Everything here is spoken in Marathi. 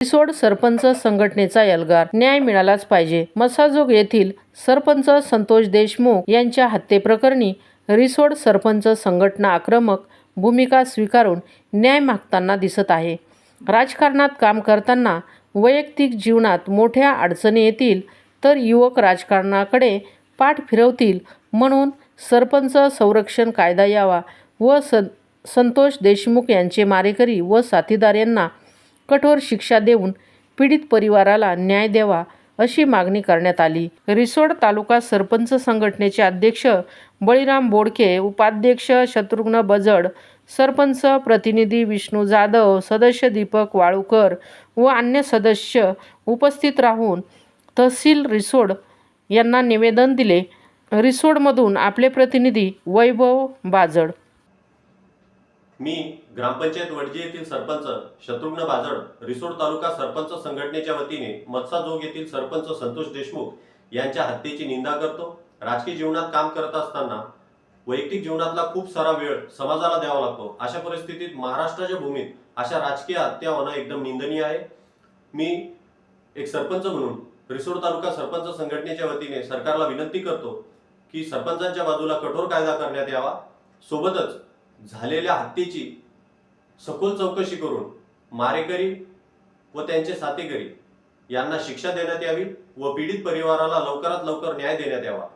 रिसोड सरपंच संघटनेचा एल्गार न्याय मिळालाच पाहिजे. मसाजोग येथील सरपंच संतोष देशमुख यांच्या हत्येप्रकरणी रिसोड सरपंच संघटना आक्रमक भूमिका स्वीकारून न्याय मागताना दिसत आहे. राजकारणात काम करताना वैयक्तिक जीवनात मोठ्या अडचणी येतील तर युवक राजकारणाकडे पाठ फिरवतील म्हणून सरपंच संरक्षण कायदा यावा व सं संतोष देशमुख यांचे मारेकरी व साथीदार यांना कठोर शिक्षा देऊन पीडित परिवाराला न्याय द्यावा अशी मागणी करण्यात आली. रिसोड तालुका सरपंच संघटनेचे अध्यक्ष बळीराम बोडके उपाध्यक्ष शत्रुघ्न बजड सरपंच प्रतिनिधी विष्णू जाधव सदस्य दीपक वाळूकर व अन्य सदस्य उपस्थित राहून तहसील रिसोड यांना निवेदन दिले. रिसोडमधून आपले प्रतिनिधी वैभव बाजड मी ग्रामपंचायत वडजी येथील सरपंच शत्रुघ्न बाजड रिसोड तालुका सरपंच संघटनेच्या वतीने मत्साजोग येथील सरपंच संतोष देशमुख यांच्या हत्येची निंदा करतो. राजकीय जीवनात काम करत असताना वैयक्तिक जीवनातला खूप सारा वेळ समाजाला द्यावा लागतो. अशा परिस्थितीत महाराष्ट्राच्या भूमीत अशा राजकीय हत्या होणं एकदम निंदनीय आहे. मी एक सरपंच म्हणून रिसोड तालुका सरपंच संघटनेच्या वतीने सरकारला विनंती करतो की सरपंचांच्या बाजूला कठोर कायदा करण्यात यावा. सोबतच झालेल्या हत्येची सखोल चौकशी करून मारेकरी व त्यांचे साथीकरी यांना शिक्षा देण्यात यावी व पीडित परिवाराला लवकरात लवकर न्याय देण्यात यावा.